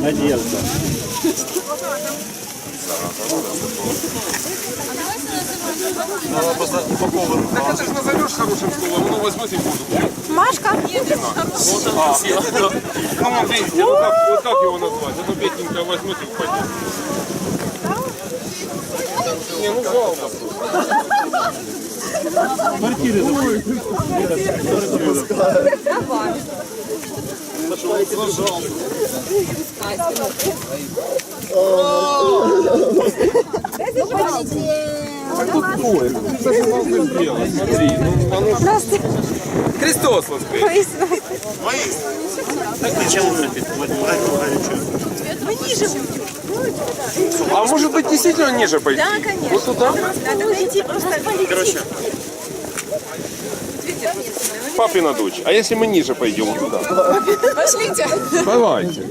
Надежда. Так это же назовешь хорошим словом, оно возьмет и будет. Машка? Ну, он, видите, ну как, вот как его назвать? Оно бедненькое возьмет и упадет. Не, ну жалко. Квартиры Сделай, смотри, ну оно ж- Христос воскрес. Так зачем уже пить? А может быть действительно ниже пойти? Да, конечно. Вот туда? Надо найти просто... Короче, Папина дочь. А если мы ниже пойдем туда? Пошлите. Давайте.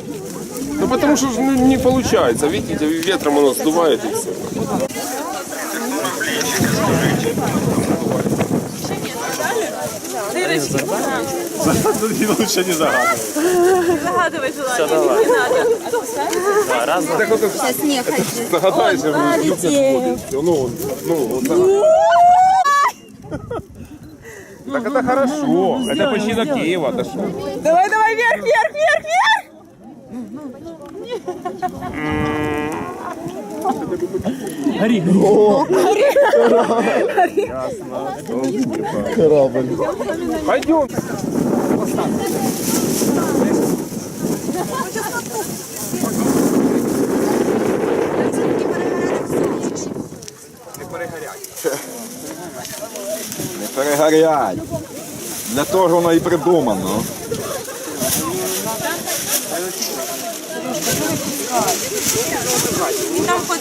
Ну потому что ну, не получается. Видите, ветром оно сдувает и все. лучше не загадывай. Загадывай желание. давай. Не надо. Раз, два. Так вот Сейчас догадайся, вы любите Ну, вот, ну, вот так. Так это хорошо. Это почти до Киева дошло. Давай, давай, вверх, вверх, вверх, вверх. Гори, Пойдем. Не перегорять. Для того воно і придумано.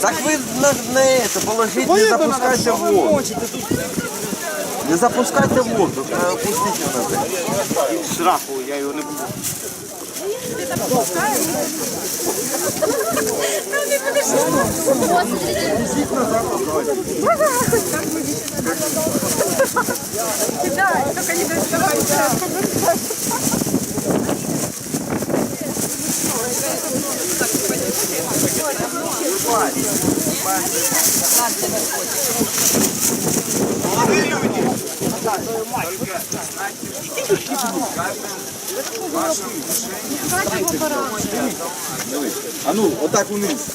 Так ви на, на это положіть, не запускайте воду. Не запускайте воду, а опустіть його. Штрафу, я його не буду. Да, только не доставай. А ну, отак вниз.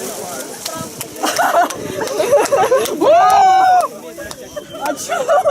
А чого?